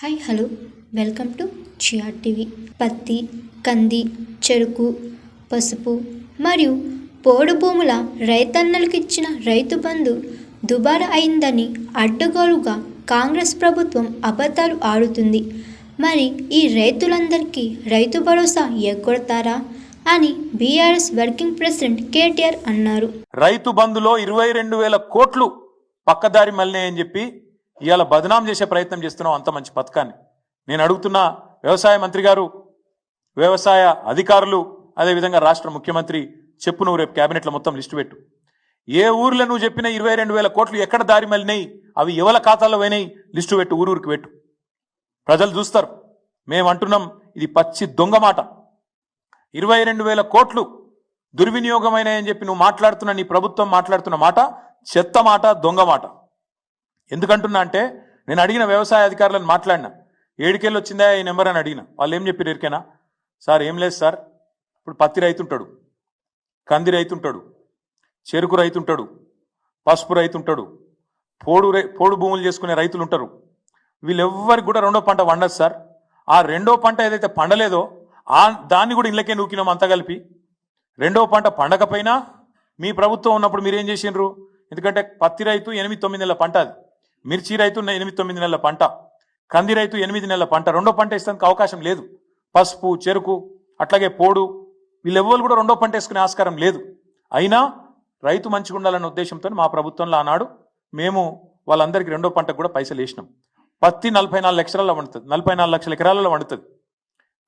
Hi hello. Welcome to CR TV. పత్తి కంది చెరుకు పసుపు మరియు పోడు భూముల రైతన్నలకు ఇచ్చిన రైతు బంధు దుబారా అయిందని అడ్డగోలుగా కాంగ్రెస్ ప్రభుత్వం అబద్ధాలు ఆడుతుంది. మరి ఈ రైతులందరికీ రైతు భరోసా ఎగ్గొడతారా అని బీఆర్ఎస్ వర్కింగ్ ప్రెసిడెంట్ కేటీఆర్ అన్నారు. రైతు బంధులో ఇరవై రెండు వేల కోట్లు పక్కదారి మళ్ళినాయని చెప్పి ఇవాళ బదనాం చేసే ప్రయత్నం చేస్తున్నాం అంత మంచి పథకాన్ని. నేను అడుగుతున్నా వ్యవసాయ మంత్రి గారు వ్యవసాయ అధికారులు అదేవిధంగా రాష్ట్ర ముఖ్యమంత్రి చెప్పు నువ్వు రేపు క్యాబినెట్లో మొత్తం లిస్టు పెట్టు. ఏ ఊర్లో నువ్వు చెప్పిన ఇరవై రెండు వేల కోట్లు ఎక్కడ దారి మళ్ళినాయి అవి ఎవల ఖాతాల్లో పోయినాయి లిస్టు పెట్టు ఊరూరికి పెట్టు. ప్రజలు చూస్తారు. మేము అంటున్నాం ఇది పచ్చి దొంగ మాట. ఇరవై రెండు వేల కోట్లు దుర్వినియోగమైనాయని చెప్పి నువ్వు మాట్లాడుతున్న నీ ప్రభుత్వం మాట్లాడుతున్న మాట చెత్త మాట దొంగ మాట. ఎందుకంటున్నా అంటే నేను అడిగిన వ్యవసాయ అధికారులను మాట్లాడినా. ఏడుకెళ్ళి వచ్చిందా ఈ నెంబర్ అని అడిగిన. వాళ్ళు ఏం చెప్పారు ఎరికేనా సార్ ఏం లేదు సార్. ఇప్పుడు పత్తి రైతుంటాడు కంది రైతుంటాడు చెరుకు రైతుంటాడు పసుపు రైతుంటాడు పోడు రై పోడు భూములు చేసుకునే రైతులు ఉంటారు. వీళ్ళెవ్వరికి కూడా రెండో పంట వండదు సార్. ఆ రెండో పంట ఏదైతే పండలేదో ఆ దాన్ని కూడా ఇళ్ళకే నూకినాం అంతా కలిపి. రెండో పంట పండకపోయినా మీ ప్రభుత్వం ఉన్నప్పుడు మీరేం చేసిండ్రు? ఎందుకంటే పత్తి రైతు ఎనిమిది తొమ్మిది నెలల పంట అది. మిర్చి రైతు ఎనిమిది తొమ్మిది నెలల పంట కంది రైతు ఎనిమిది నెలల పంట రెండో పంట వేసేందుకు అవకాశం లేదు. పసుపు చెరుకు అట్లాగే పోడు వీళ్ళెవ్వరు కూడా రెండో పంట వేసుకునే ఆస్కారం లేదు. అయినా రైతు మంచిగా ఉండాలన్న ఉద్దేశంతో మా ప్రభుత్వంలో ఆనాడు మేము వాళ్ళందరికీ రెండో పంటకు కూడా పైసలు వేసినాం. పత్తి నలభై నాలుగు లక్షలలో వండుతుంది. నలభై నాలుగు లక్షల ఎకరాలలో వండుతుంది.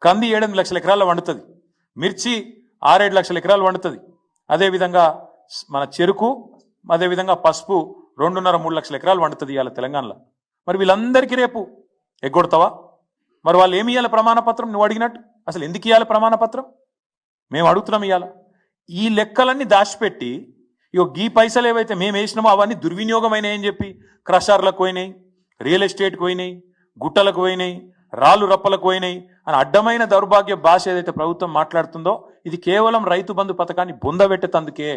కంది ఏడెనిమిది లక్షల ఎకరాల్లో వండుతుంది. మిర్చి ఆరేడు లక్షల ఎకరాలు వండుతుంది. అదేవిధంగా మన చెరుకు అదేవిధంగా పసుపు రెండున్నర మూడు లక్షల ఎకరాలు వండుతుంది ఇవాళ తెలంగాణలో. మరి వీళ్ళందరికీ రేపు ఎగ్గొడతావా? మరి వాళ్ళు ఏమి ఇవ్వాలి ప్రమాణపత్రం? నువ్వు అడిగినట్టు. అసలు ఎందుకు ఇవ్వాలి ప్రమాణపత్రం? మేము అడుగుతున్నాం ఇవ్వాల ఈ లెక్కలన్నీ దాచిపెట్టి ఇగో గీ పైసలు ఏవైతే మేము వేసినామో అవన్నీ దుర్వినియోగమైనాయని చెప్పి క్రషర్లకు పోయినాయి రియల్ ఎస్టేట్కి పోయినాయి గుట్టలకు పోయినాయి రాళ్ళు రప్పలకు పోయినాయి అని అడ్డమైన దౌర్భాగ్య భాష ఏదైతే ప్రభుత్వం మాట్లాడుతుందో ఇది కేవలం రైతు బంధు పథకాన్ని బొందబెట్టేతందుకే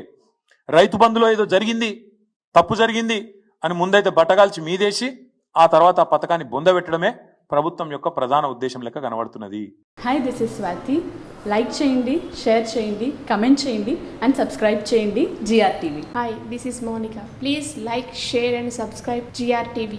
రైతు బంధులో ఏదో జరిగింది తప్పు జరిగింది అని ముందైతే బట్టగాల్చి మీదేసి ఆ తర్వాత ఆ పథకాన్ని బొందబెట్టడమే ప్రభుత్వం యొక్క ప్రధాన ఉద్దేశం లెక్క కనబడుతున్నది hi this is Swathi like చేయండి షేర్ చేయండి కమెంట్ చేయండి అండ్ సబ్స్క్రైబ్ చేయండి GR TV Hi, this is Monica. Please like, share, and subscribe GRTV.